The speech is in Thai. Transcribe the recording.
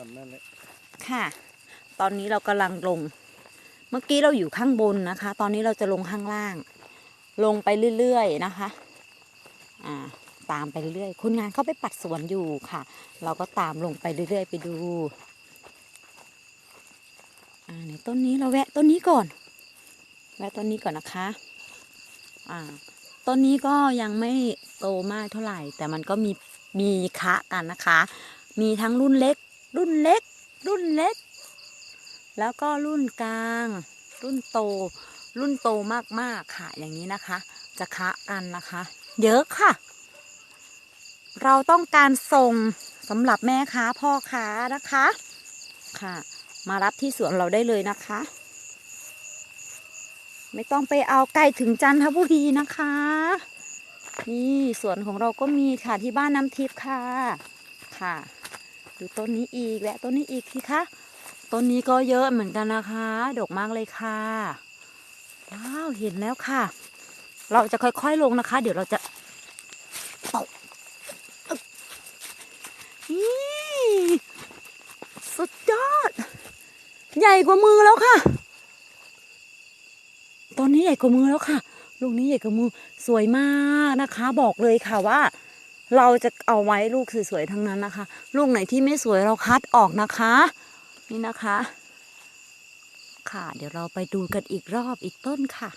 อนนั่นแหละค่ะ ตอนนี้เรากำลังลง เมื่อกี้เราอยู่ข้างบนนะคะ ตอนนี้เราจะลงข้างล่าง ลงไปเรื่อยๆนะคะ อ่า ตามไปเรื่อยๆคนงานเขาไปปัดสวนอยู่ค่ะ เราก็ตามลงไปเรื่อยๆ ไปดู อ่าในต้นนี้เราแวะต้นนี้ก่อน แวะต้นนี้ก่อนนะคะ อ่า ต้นนี้ก็ยังไม่โตมากเท่าไหร่ แต่มันก็มีมีคะกันนะคะ มีทั้งรุ่นเล็ก รุ่นเล็ก รุ่นเล็ก แล้วก็รุ่นกลาง รุ่นโต รุ่นโตมากๆค่ะ อย่างนี้นะคะ จะคะกันนะคะ เยอะค่ะ เราต้องการส่งสำหรับแม่ค้าพ่อค้านะคะค่ะ มารับที่สวนเราได้เลยนะคะ ไม่ต้องไปเอาไกลถึงจันทบุรีนะคะ นี่สวนของเราก็มีค่ะที่บ้านน้ำทิพย์ค่ะค่ะ ดูต้นนี้อีกและต้นนี้อีกสิคะต้นนี้ก็เยอะเหมือนกันนะคะ ดกมากเลยค่ะว้าวเห็นแล้วค่ะ เราจะค่อยๆลงนะคะ เดี๋ยวเราจะตกอึ๊บนี่สุดยอด ใหญ่กว่ามือแล้วค่ะ ตอนนี้ใหญ่กว่ามือแล้วค่ะลูกนี้ใหญ่กว่ามือสวยมากนะคะ บอกเลยค่ะว่า เราจะเอาไว้ลูกสวยๆทั้งนั้นนะคะ ลูกไหนที่ไม่สวยเราคัดออกนะคะ นี่นะคะ ค่ะ เดี๋ยวเราไปดูกันอีกรอบอีกต้นค่ะ